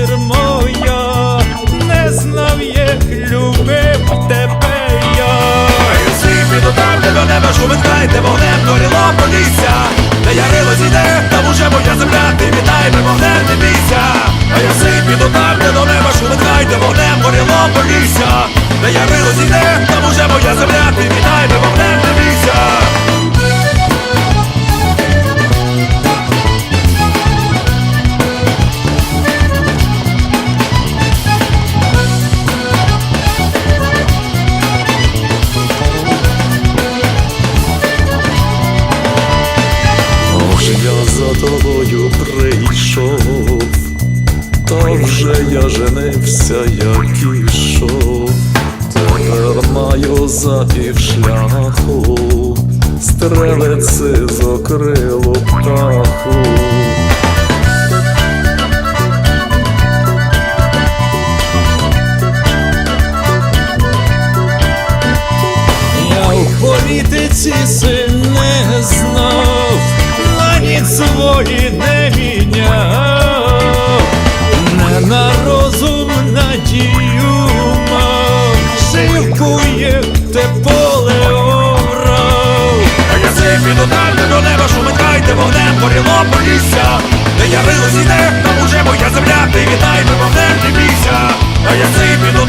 матір моя, не знав, як любив тебе я. Світ до там, де до неба де вогнем горіло полісся. Де ярило зійде, там уже моя земля, ти вітай, ми вогнем не бійся. А я всіх піду там, де до неба де вогнем горіло полісся. Де ярило зійде, там уже моя земля, ти вітай, ми вогнем не бійся я женився, як ішов, тепер маю за півшляху, стрелиці закрило птаху. Я в політиці син не знав, на ніч свої не міняв, де до неба де вогнем горіло полісся. Де ярило зійде, там уже моя земля, ти вітай, ми вогнем не бійся. А я всіх піду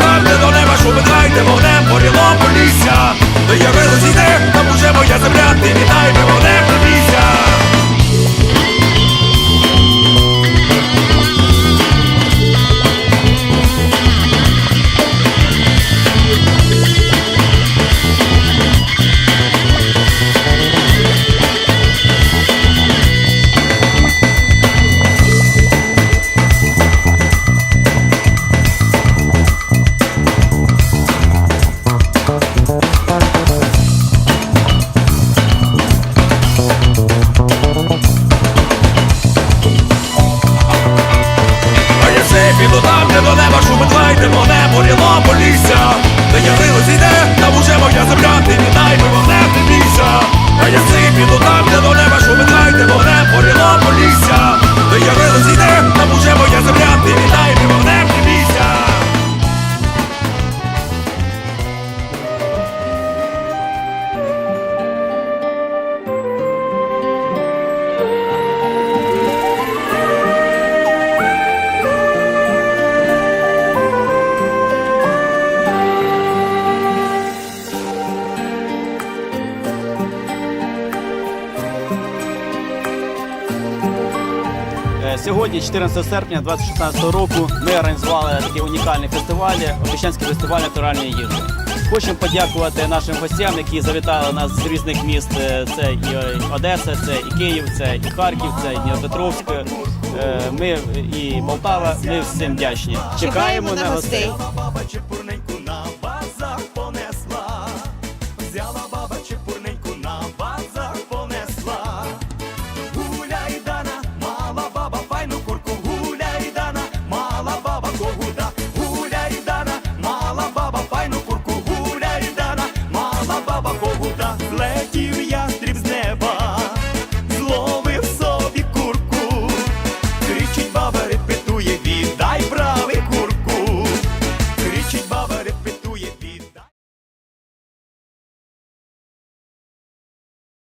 Сьогодні, 14 серпня 2016 року, ми організували такий унікальний фестиваль, Обіщанський фестиваль натуральної їжі. Хочемо подякувати нашим гостям, які завітали нас з різних міст. Е, Це і е, Одеса, це і Київ, це і Харків, це і Дніпропетровськ. Е, Ми і Полтава. Ми всім вдячні. Чекаємо на гостей.